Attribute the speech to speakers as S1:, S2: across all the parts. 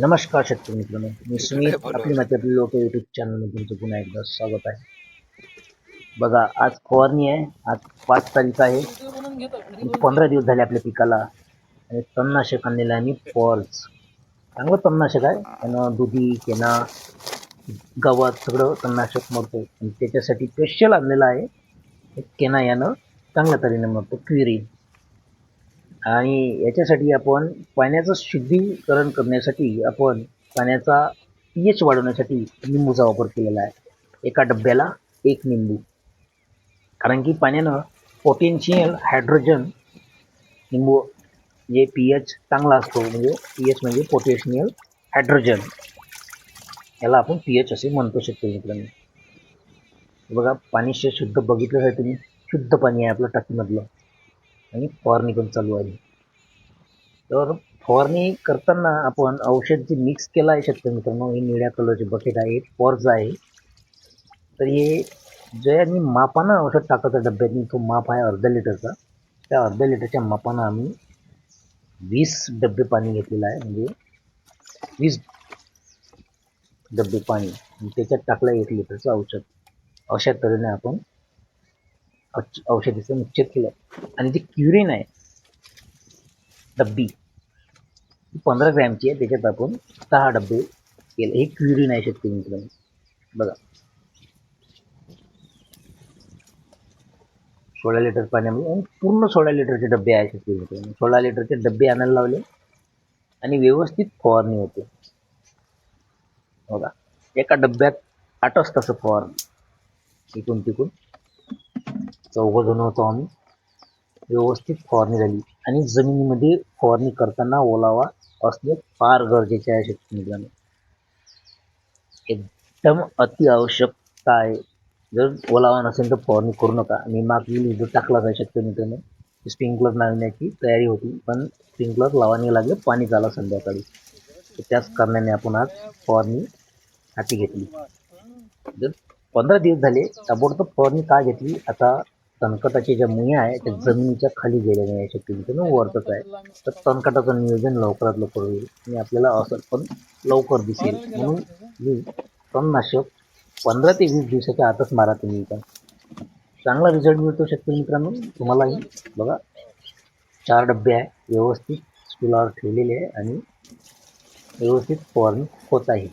S1: नमस्कार शेतकरी मित्रांनो मी सुनील आपली माती आपली लोक युट्यूब चॅनलमध्ये तुमचं पुन्हा एकदा स्वागत आहे. बघा आज फवारणी आहे आज पाच तारीख आहे. पंधरा दिवस झाले आपल्या पिकाला आणि तणनाशक आणलेलं आहे मी फॉर्स चांगलं तणनाशक आहे. त्यानं दुधी केना गवत सगळं तणनाशक मरतो आणि त्याच्यासाठी स्पेशल आणलेलं आहे. केना यानं चांगल्या तऱ्हेने मरतो क्विरी आणि याच्यासाठी आपण पाण्याचं शुद्धीकरण करण्यासाठी आपण पाण्याचा पी एच वाढवण्यासाठी लिंबूचा वापर केलेला आहे. एका डब्याला एक लिंबू कारण की पाण्यानं पोटेन्शियल हायड्रोजन लिंबू जे पी एच चांगला असतो म्हणजे पी एच म्हणजे पोटेन्शियल हायड्रोजन याला आपण पी एच असे म्हणतो शकतो मित्रांनो. बघा पाणी शुद्ध बघितलं तुम्ही शुद्ध पाणी आहे आपलं टाकीमधलं. आणि फवारणी पण चालू आहे. तर फवारणी करताना आपण औषध जे मिक्स केलं आहे शेतकरी मित्रांनो हे निळ्या कलरचे बकेट आहे पॉर्ज आहे. तर हे जे आम्ही मापानं औषध टाकायचं डब्यातनी तो माप आहे अर्धा लिटरचा. त्या अर्ध्या लिटरच्या मापानं आम्ही वीस डबे पाणी घेतलेलं आहे म्हणजे वीस डबे पाणी. आणि त्याच्यात टाकलं एक लिटरचं औषध. अशा तऱ्हेने आपण औषधीचं निश्चित केलं आणि जी क्युरिन आहे डब्बी पंधरा ग्रॅमची आहे. त्याच्यात आपण सहा डब्बे केले. हे क्युरिन आहे शेतकरी मित्रांनो. बघा. सोळा लिटर पाण्यामध्ये म्हणजे आणि पूर्ण सोळा लिटरचे डबे आहे शेतकरी मित्रांनो. सोळा लिटरचे डबे आणायला लावले. आणि व्यवस्थित फवारणी होते. बघा. एका डब्यात आठ तास फवारणी. इकून तिकून चौघजण होतो आम्ही. व्यवस्थित फवारणी झाली. आणि जमिनीमध्ये फवारणी करताना ओलावा असणे फार गरजेचे आहे शेतकरी एकदम अतिआवश्यकता आहे. जर ओलावा नसेल तर फवारणी करू नका. मी मागील व्हिडिओ टाकलाच आहे शेतकरी मित्रांनो. स्प्रिंकलर लावण्याची तयारी होती. पण स्प्रिंकलर लावाने लागले पाणी झालं संध्याकाळी. त्याच कारणाने आपण आज फवारणी हाती घेतली. जर पंधरा दिवस झाले ताबडतोब फवारणी का घेतली? आता तणकटाच्या ज्या मुया आहे त्या जमिनीच्या खाली गेलेल्या आहे शक्यतो वरतच आहे. तर तणकटाचं नियोजन लवकरात लवकर होईल. आणि आपल्याला असं पण लवकर दिसेल. म्हणून मी तणनाशक पंधरा ते वीस दिवसाच्या आतच मारा तुम्ही इथं चांगला रिझल्ट मिळतो शक्य मित्रांनो. तुम्हालाही बघा चार डबे आहे. व्यवस्थित स्टुलावर ठेवलेले आहे आणि व्यवस्थित फवारणी होत आहे.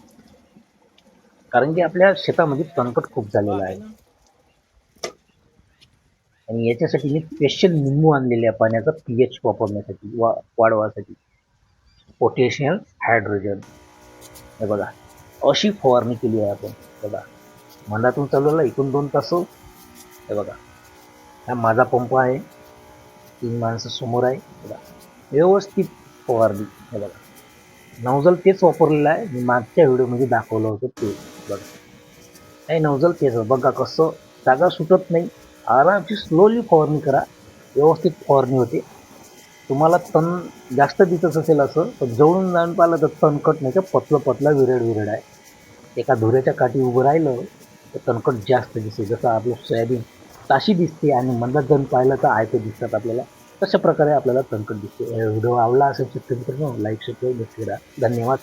S1: कारण की आपल्या शेतामध्ये तणकट खूप झालेलं आहे. आणि याच्यासाठी मी स्पेशल निंबू आणलेले आहे पाण्याचा पी एच वापरण्यासाठी वा वाढवासाठी. पोटॅशियम हायड्रोजन हे बघा अशी फवारणी केली आहे आपण. बघा मनातून चालवला एकूण दोन तास. हे बघा हा माझा पंप आहे. तीन माणसं समोर आहे. बघा व्यवस्थित फवारणी. हे बघा नवजल तेच वापरलेलं आहे. मी मागच्या व्हिडिओमध्ये दाखवलं होतं ते. बघा नाही नवजल तेच. बघा कसं जागा सुटत नाही. आरामची स्लोली फवारणी करा. व्यवस्थित फवारणी होते. तुम्हाला तण जास्त दिसत असेल असं तर जवळून जाऊन पाहिलं तर तणकट नाही का पतलं पतलं विरड विरड आहे. एका धुऱ्याच्या काठी उभं राहिलं तर तणकट जास्त दिसते जसं आपलं सोयाबीन ताशी दिसते आणि मंदात जाऊन पाहिलं तर आयते दिसतात आपल्याला तशा प्रकारे आपल्याला तणकट दिसते. व्हिडिओ आवडला असेल तर लाईक शक्य नक्की करा. धन्यवाद.